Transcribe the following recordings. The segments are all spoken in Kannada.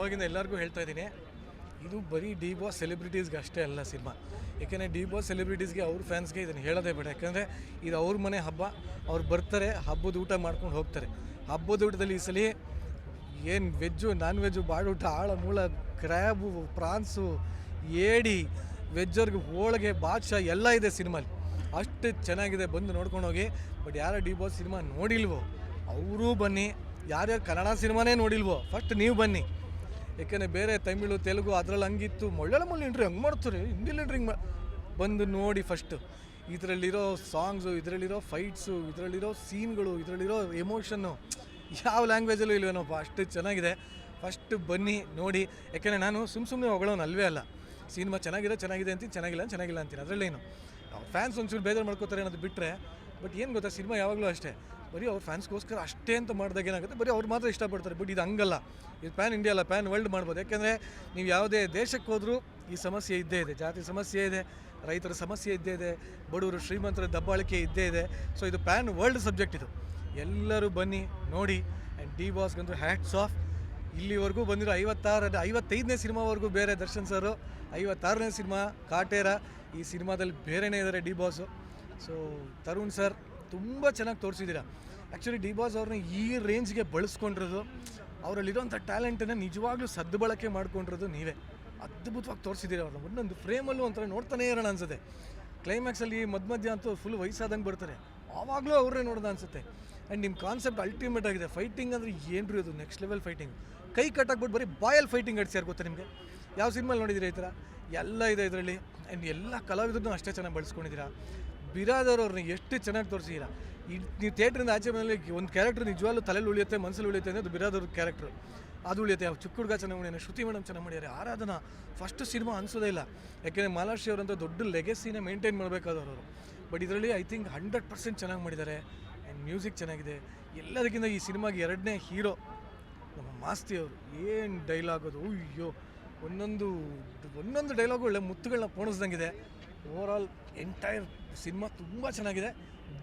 ಅವಾಗಿಂದ ಎಲ್ಲರಿಗೂ ಹೇಳ್ತಾ ಇದ್ದೀನಿ, ಇದು ಬರೀ ಡಿ ಬಾಸ್ ಸೆಲೆಬ್ರಿಟೀಸ್ಗೆ ಅಷ್ಟೇ ಅಲ್ಲ ಸಿನಿಮಾ. ಯಾಕೆಂದರೆ ಡಿ ಬಾಸ್ ಸೆಲೆಬ್ರಿಟೀಸ್ಗೆ ಅವ್ರ ಫ್ಯಾನ್ಸ್ಗೆ ಇದನ್ನು ಹೇಳೋದೇ ಬೇಡ. ಯಾಕಂದರೆ ಇದು ಅವ್ರ ಮನೆ ಹಬ್ಬ, ಅವ್ರು ಬರ್ತಾರೆ, ಹಬ್ಬದ ಊಟ ಮಾಡ್ಕೊಂಡು ಹೋಗ್ತಾರೆ. ಹಬ್ಬದ ಊಟದಲ್ಲಿ ಈ ಸಲ ಏನು ವೆಜ್ಜು, ನಾನ್ ವೆಜ್ಜು ಬಾಡೂಟ ಆಳ ಮೂಳ ಕ್ರ್ಯಾಬು ಪ್ರಾನ್ಸು, ಏಡಿ, ವೆಜ್ಜರ್ಗೆ ಹೋಳಿಗೆ, ಬಾದ್ಶಾ ಎಲ್ಲ ಇದೆ ಸಿನಿಮಾಲಿ. ಅಷ್ಟು ಚೆನ್ನಾಗಿದೆ ಬಂದು ನೋಡ್ಕೊಂಡು ಹೋಗಿ. ಬಟ್ ಯಾರ ಡಿ ಬಾಸ್ ಸಿನಿಮಾ ನೋಡಿಲ್ವೋ, ಅವರೂ ಬನ್ನಿ. ಯಾರ್ಯಾರು ಕನ್ನಡ ಸಿನಿಮಾನೇ ನೋಡಿಲ್ವೋ ಫಸ್ಟ್ ನೀವು ಬನ್ನಿ. ಯಾಕೆಂದರೆ ಬೇರೆ ತಮಿಳು, ತೆಲುಗು ಅದ್ರಲ್ಲಿ ಹಂಗಿತ್ತು. ಮಲಯಾಳಮಲ್ಲಿ ಇಂಟ್ರಿ ಹಂಗೆ ಮಾಡ್ತಾರೆ? ಹಿಂದಿಲಿ ಇಂಟ್ರಿ ಹಿಂಗೆ ಬಂದು ನೋಡಿ ಫಸ್ಟು ಇದರಲ್ಲಿರೋ ಸಾಂಗ್ಸು ಇದರಲ್ಲಿರೋ ಫೈಟ್ಸು ಇದರಲ್ಲಿರೋ ಸೀನ್ಗಳು ಇದರಲ್ಲಿರೋ ಎಮೋಷನ್ನು ಯಾವ ಲ್ಯಾಂಗ್ವೇಜಲ್ಲೂ ಇಲ್ವೇನೋಪ್ಪ ಅಷ್ಟು ಚೆನ್ನಾಗಿದೆ. ಫಸ್ಟ್ ಬನ್ನಿ, ನೋಡಿ. ಯಾಕೆಂದರೆ ನಾನು ಸುಮ್ಮ ಸುಮ್ಮನೆ ಹೊಗಳೋನು ಅಲ್ವೇ ಅಲ್ಲ. ಸಿನಿಮಾ ಚೆನ್ನಾಗಿದೆ ಚೆನ್ನಾಗಿದೆ ಅಂತೀನಿ, ಚೆನ್ನಾಗಿಲ್ಲ ಚೆನ್ನಾಗಿಲ್ಲ ಅಂತೀನಿ. ಅದರಲ್ಲೇನು? ಫ್ಯಾನ್ಸ್ ಒಂಚೂರು ಬೇಜಾರು ಮಾಡ್ಕೋತಾರೆ ಅನ್ನೋದು ಬಿಟ್ಟರೆ ಬಟ್ ಏನು ಗೊತ್ತಾ ಸಿನಿಮಾ ಯಾವಾಗಲೂ ಅಷ್ಟೇ. ಬರೀ ಅವ್ರ ಫ್ಯಾನ್ಸ್ಗೋಸ್ಕರ ಅಷ್ಟೇ ಅಂತ ಮಾಡಿದಾಗ ಏನಾಗುತ್ತೆ? ಬರೀ ಅವ್ರು ಮಾತ್ರ ಇಷ್ಟಪಡ್ತಾರೆ. ಬಟ್ ಇದು ಹಂಗಲ್ಲ. ಇದು ಪ್ಯಾನ್ ಇಂಡಿಯಾ ಅಲ್ಲ, ಪ್ಯಾನ್ ವರ್ಲ್ಡ್ ಮಾಡ್ಬೋದು. ಯಾಕೆಂದರೆ ನೀವು ಯಾವುದೇ ದೇಶಕ್ಕೆ ಹೋದರೂ ಈ ಸಮಸ್ಯೆ ಇದ್ದೇ ಇದೆ. ಜಾತಿ ಸಮಸ್ಯೆ ಇದೆ, ರೈತರ ಸಮಸ್ಯೆ ಇದ್ದೇ ಇದೆ, ಬಡವರು ಶ್ರೀಮಂತರ ದಬ್ಬಾಳಿಕೆ ಇದ್ದೇ ಇದೆ. ಸೊ ಇದು ಪ್ಯಾನ್ ವರ್ಲ್ಡ್ ಸಬ್ಜೆಕ್ಟ್ ಇದು. ಎಲ್ಲರೂ ಬನ್ನಿ, ನೋಡಿ. ಆ್ಯಂಡ್ ಡಿ ಬಾಸ್ಗಂತೂ ಹ್ಯಾಟ್ಸ್ ಆಫ್ ಇಲ್ಲಿವರೆಗೂ ಬಂದಿರೋ ಐವತ್ತಾರ ಐವತ್ತೈದನೇ ಸಿನಿಮಾವರೆಗೂ ಬೇರೆ ದರ್ಶನ್ ಸರು ಐವತ್ತಾರನೇ ಸಿನಿಮಾ, ಕಾಟೇರ. ಈ ಸಿನಿಮಾದಲ್ಲಿ ಬೇರೆನೇ ಇದ್ದಾರೆ D boss so Tarun sir ತುಂಬ ಚೆನ್ನಾಗಿ ತೋರಿಸಿದ್ದೀರಾ. ಆ್ಯಕ್ಚುಲಿ ಡಿ ಬಾಸ್ ಅವ್ರನ್ನ ಈ ರೇಂಜ್ಗೆ ಬಳಸ್ಕೊಂಡಿರೋದು ಅವರಲ್ಲಿರೋಂಥ ಟ್ಯಾಲೆಂಟನ್ನು ನಿಜವಾಗ್ಲೂ ಸದ್ಬಳಕೆ ಮಾಡ್ಕೊಂಡಿರೋದು ನೀವೇ. ಅದ್ಭುತವಾಗಿ ತೋರಿಸಿದ್ದೀರಾ ಅವ್ರನ್ನ ಒಂದೊಂದು ಫ್ರೇಮಲ್ಲೂ ಒಂಥರ ನೋಡ್ತಾನೇ ಇರೋಣ ಅನ್ಸುತ್ತೆ. ಕ್ಲೈಮ್ಯಾಕ್ಸಲ್ಲಿ ಮಧ್ಯ ಮಧ್ಯ ಅಂತೂ ಫುಲ್ ವಯಸ್ಸಾದಂಗೆ ಬರ್ತಾರೆ. ಆವಾಗಲೂ ಅವರೇ ನೋಡೋದು ಅನ್ಸುತ್ತೆ. ಆ್ಯಂಡ್ ನಿಮ್ಮ ಕಾನ್ಸೆಪ್ಟ್ ಅಲ್ಟಿಮೇಟ್ ಆಗಿದೆ. ಫೈಟಿಂಗ್ ಅಂದರೆ ರೀ ಅದು? ನೆಕ್ಸ್ಟ್ ಲೆವೆಲ್ ಫೈಟಿಂಗ್ ಕೈ ಕಟ್ಟಾಕ್ಬಿಟ್ಟು ಬರೀ ಬಾಯಲ್ ಫೈಟಿಂಗ್ ಅಡ್ಸ್ಯಾರು ಗೊತ್ತಾ ನಿಮಗೆ? ಯಾವ ಸಿನಿಮಾಲಿ ನೋಡಿದ್ದೀರಾ ಈ ಥರ ಎಲ್ಲ ಇದೆ ಇದರಲ್ಲಿ. ಆ್ಯಂಡ್ ಎಲ್ಲ ಕಲಾವಿದ್ರು ಅಷ್ಟೇ ಚೆನ್ನಾಗಿ ಬಳಸ್ಕೊಂಡಿದ್ದೀರಾ ಬಿರಾದರ್ ಅವ್ರನ್ನ ಎಷ್ಟು ಚೆನ್ನಾಗಿ ತೋರಿಸಿಲ್ಲ ಈ ನೀವು ಥಿಯೇಟ್ರಿಂದ ಆಚೆ ಮೇಲೆ ಒಂದು ಕ್ಯಾರೆಕ್ಟರ್ ನಿಜವಾಗ್ಲೂ ತಲೆಯಲ್ಲಿ ಉಳಿಯುತ್ತೆ ಮನಸ್ಸಲ್ಲಿ ಉಳಿಯುತ್ತೆ ಅಂದರೆ ಅದು ಬಿರಾದರ್ ಕ್ಯಾರೆಕ್ಟರ್ ಅದು ಉಳಿಯುತ್ತೆ. ಚಿಕ್ಕ ಹುಡುಗ ಚೆನ್ನಾಗಿ ಮಾಡ್ಯಾನೆ ಶ್ರುತಿ ಮೇಡಮ್ ಚೆನ್ನಾಗಿ ಮಾಡಿದ್ದಾರೆ ಆರಾಧನಾ ಫಸ್ಟ್ ಸಿನಿಮಾ ಅನ್ಸೋದೇ ಇಲ್ಲ. ಯಾಕೆಂದರೆ ಮಾಲಾಶ್ರೀ ಅವರಂತ ದೊಡ್ಡ ಲೆಗೆಸಿನ ಮೇಂಟೈನ್ ಮಾಡಬೇಕಾದವರು ಬಟ್ ಇದರಲ್ಲಿ ಐ ಥಿಂಕ್ ಹಂಡ್ರೆಡ್ ಪರ್ಸೆಂಟ್ ಚೆನ್ನಾಗಿ ಮಾಡಿದ್ದಾರೆ ಆ್ಯಂಡ್ ಮ್ಯೂಸಿಕ್ ಚೆನ್ನಾಗಿದೆ. ಎಲ್ಲದಕ್ಕಿಂತ ಈ ಸಿನಿಮಾಗೆ ಎರಡನೇ ಹೀರೋ ನಮ್ಮ ಮಾಸ್ತಿ ಅವರು. ಏನು ಡೈಲಾಗ್ ಅದು? ಅಯ್ಯೋ, ಒಂದೊಂದು ಒಂದೊಂದು ಡೈಲಾಗು ಒಳ್ಳೆ ಮುತ್ತುಗಳನ್ನ ಪೋಣಿಸ್ದಂಗಿದೆ. ಓವರ್ ಆಲ್ ಎಂಟೈರ್ ಸಿನಿಮಾ ತುಂಬ ಚೆನ್ನಾಗಿದೆ.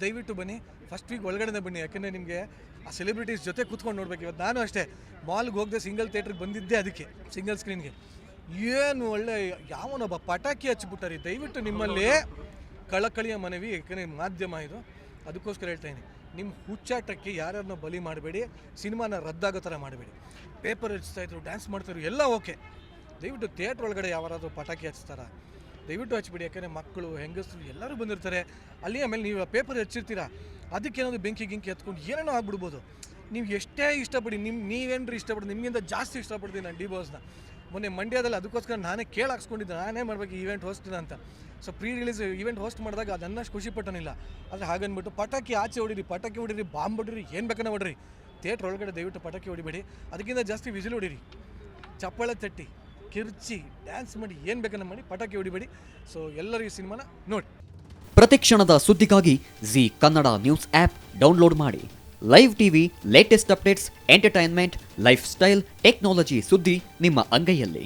ದಯವಿಟ್ಟು ಬನ್ನಿ. ಫಸ್ಟ್ ವೀಕ್ ಒಳಗಡೆ ಬನ್ನಿ. ಯಾಕೆಂದರೆ ನಿಮಗೆ ಆ ಸೆಲೆಬ್ರಿಟೀಸ್ ಜೊತೆ ಕೂತ್ಕೊಂಡು ನೋಡ್ಬೇಕು. ಇವತ್ತು ನಾನು ಅಷ್ಟೇ. ಮಾಲ್ಗೆ ಹೋಗದೆ ಸಿಂಗಲ್ ಥಿಯೇಟ್ರಿಗೆ ಬಂದಿದ್ದೆ ಅದಕ್ಕೆ ಸಿಂಗಲ್ ಸ್ಕ್ರೀನ್ಗೆ ಏನು ಒಳ್ಳೆ ಯಾವನೊಬ್ಬ ಪಟಾಕಿ ಹಚ್ಬಿಟ್ಟಾರಿ ದಯವಿಟ್ಟು ನಿಮ್ಮಲ್ಲಿ ಕಳಕಳಿಯ ಮನವಿ, ಯಾಕೆಂದರೆ ಮಾಧ್ಯಮ ಇದು. ಅದಕ್ಕೋಸ್ಕರ ಹೇಳ್ತಾ ಇದ್ದೀನಿ ನಿಮ್ಮ ಹುಚ್ಚಾಟಕ್ಕೆ ಯಾರ್ಯಾರನ್ನ ಬಲಿ ಮಾಡಬೇಡಿ, ಸಿನಿಮಾನ ರದ್ದಾಗೋ ಥರ ಮಾಡಬೇಡಿ. ಪೇಪರ್ ಹಚ್ತಾ ಇದ್ರು ಡ್ಯಾನ್ಸ್ ಮಾಡ್ತಾಯಿದ್ರು ಎಲ್ಲ ಓಕೆ ದಯವಿಟ್ಟು ಥಿಯೇಟ್ರ್ ಒಳಗಡೆ ಯಾರಾದರೂ ಪಟಾಕಿ ಹಚ್ತಾರ? ದಯವಿಟ್ಟು ಹಚ್ಚಿಬಿಡಿ ಯಾಕಂದರೆ ಮಕ್ಕಳು, ಹೆಂಗಸರು ಎಲ್ಲರೂ ಬಂದಿರ್ತಾರೆ. ಅಲ್ಲಿ ಆಮೇಲೆ ನೀವು ಪೇಪರ್ ಹಚ್ಚಿರ್ತೀರ? ಅದಕ್ಕೇನಾದ್ರು ಬೆಂಕಿ ಗಿಂಕಿ ಹತ್ಕೊಂಡು ಏನೇನೋ ಆಗ್ಬಿಡ್ಬೋದು. ನೀವು ಎಷ್ಟೇ ಇಷ್ಟಪಡಿ ನಿಮ್ಮ ನೀವೇನ್ರಿ ಇಷ್ಟಪಡಿ ನಿಮಗಿಂತ ಜಾಸ್ತಿ ಇಷ್ಟಪಡ್ತೀನಿ ನಾನು ಡಿ ಬಾಸ್ನ ಮೊನ್ನೆ ಮಂಡ್ಯದಲ್ಲಿ ಅದಕ್ಕೋಸ್ಕರ ನಾನೇ ಕೇಳಿ ಹಾಕ್ಸ್ಕೊಂಡಿದ್ದೆ ನಾನೇ ಮಾಡಬೇಕು ಈವೆಂಟ್ ಹೋಸ್ಟಿನ ಅಂತ. So pre release event host ಮಾಡಿದಾಗ ಅದನ್ನಷ್ಟು ಖುಷಿ ಪಟ್ಟನಿಲ್ಲ. ಆದರೆ ಹಾಗನ್ಬಿಟ್ಟು ಪಟಾಕಿ ಆಚೆ ಹೊಡಿರಿ, ಪಟಾಕಿ ಹೊಡಿರಿ ಬಾಂಬ್ ಹೊಡಿರಿ, ಏನು ಬೇಕನ್ನ ಹೊಡ್ರಿ. ಥಿಯೇಟ್ರ್ ಒಳಗಡೆ ದಯವಿಟ್ಟು ಪಟಾಕಿ ಹೊಡಿಬೇಡಿ. ಅದಕ್ಕಿಂತ ಜಾಸ್ತಿ ವಿಸಿಲ್ ಹೊಡಿರಿ. ಚಪ್ಪಾಳೆ ತಟ್ಟಿ. ಕಿರ್ಚಿ ಡ್ಯಾನ್ಸ್ ಮಾಡಿ, ಏನು ಬೇಕನ್ನ ಮಾಡಿ, ಪಟಾಕಿ ಹೊಡಿಬೇಡಿ. ಸೊ ಎಲ್ಲರಿಗೂ ಸಿನಿಮಾನ ನೋಡಿ. ಪ್ರತಿಕ್ಷಣದ ಸುದ್ದಿಗಾಗಿ Zee Kannada news app download ಮಾಡಿ. Live TV latest updates entertainment lifestyle technology ಸುದ್ದಿ ನಿಮ್ಮ ಅಂಗೈಯಲ್ಲಿ.